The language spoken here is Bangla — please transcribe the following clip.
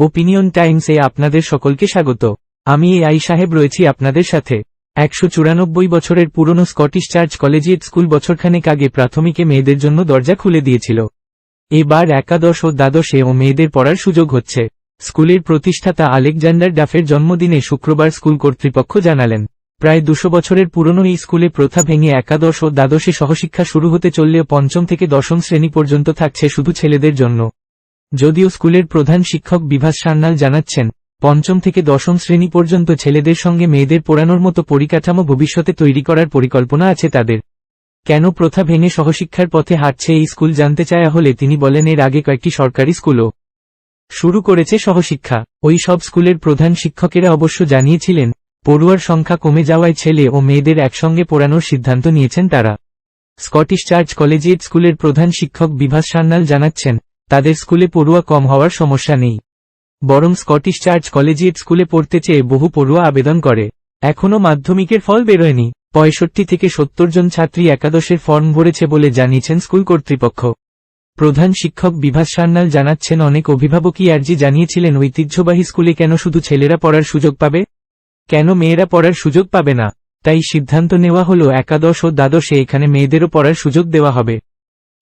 ওপিনিয়ন টাইমসে আপনাদের সকলকে স্বাগত। আমি এ আই সাহেব রয়েছি আপনাদের সাথে। একশো চুরানব্বই বছরের পুরনো স্কটিশ চার্চ কলেজিয়েট স্কুল বছরখানেক আগে প্রাথমিকে মেয়েদের জন্য দরজা খুলে দিয়েছিল। এবার একাদশ ও দ্বাদশে ও মেয়েদের পড়ার সুযোগ হচ্ছে। স্কুলের প্রতিষ্ঠাতা আলেকজান্ডার ডাফের জন্মদিনে শুক্রবার স্কুল কর্তৃপক্ষ জানালেন, প্রায় দুশো বছরের পুরনো এই স্কুলে প্রথা ভেঙে একাদশ ও দ্বাদশে সহশিক্ষা শুরু হতে চললেও পঞ্চম থেকে দশম শ্রেণি পর্যন্ত থাকছে শুধু ছেলেদের জন্য। যদিও স্কুলের প্রধান শিক্ষক বিভাস সান্যাল জানাচ্ছেন, পঞ্চম থেকে দশম শ্রেণি পর্যন্ত ছেলেদের সঙ্গে মেয়েদের পড়ানোর মতো পরিকাঠামো ভবিষ্যতে তৈরি করার পরিকল্পনা আছে তাদের। কেন প্রথা ভেঙে সহশিক্ষার পথে হাঁটছে এই স্কুল জানতে চায়া হলে তিনি বলেন, এর আগে কয়েকটি সরকারি স্কুলও শুরু করেছে সহশিক্ষা। ওই সব স্কুলের প্রধান শিক্ষকেরা অবশ্য জানিয়েছিলেন, পড়ুয়ার সংখ্যা কমে যাওয়ায় ছেলে ও মেয়েদের একসঙ্গে পড়ানোর সিদ্ধান্ত নিয়েছেন তারা। স্কটিশ চার্চ কলেজিয়েট স্কুলের প্রধান শিক্ষক বিভাস সান্যাল জানাচ্ছেন তাদের স্কুলে পড়ুয়া কম হওয়ার সমস্যা নেই। বরং স্কটিশ চার্চ কলেজিয়েট স্কুলে পড়তে চেয়ে বহু পড়ুয়া আবেদন করে। এখনও মাধ্যমিকের ফল বেরোয়নি। পঁয়ষট্টি থেকে সত্তর জন ছাত্রী একাদশের ফর্ম ভরেছে বলে জানিয়েছেন স্কুল কর্তৃপক্ষ। প্রধান শিক্ষক বিভাস সান্যাল জানাচ্ছেন, অনেক অভিভাবকই আর্জি জানিয়েছিলেন, ঐতিহ্যবাহী স্কুলে কেন শুধু ছেলেরা পড়ার সুযোগ পাবে? কেন মেয়েরা পড়ার সুযোগ পাবে না? তাই সিদ্ধান্ত নেওয়া হল, একাদশ ও দ্বাদশে এখানে মেয়েদেরও পড়ার সুযোগ দেওয়া হবে।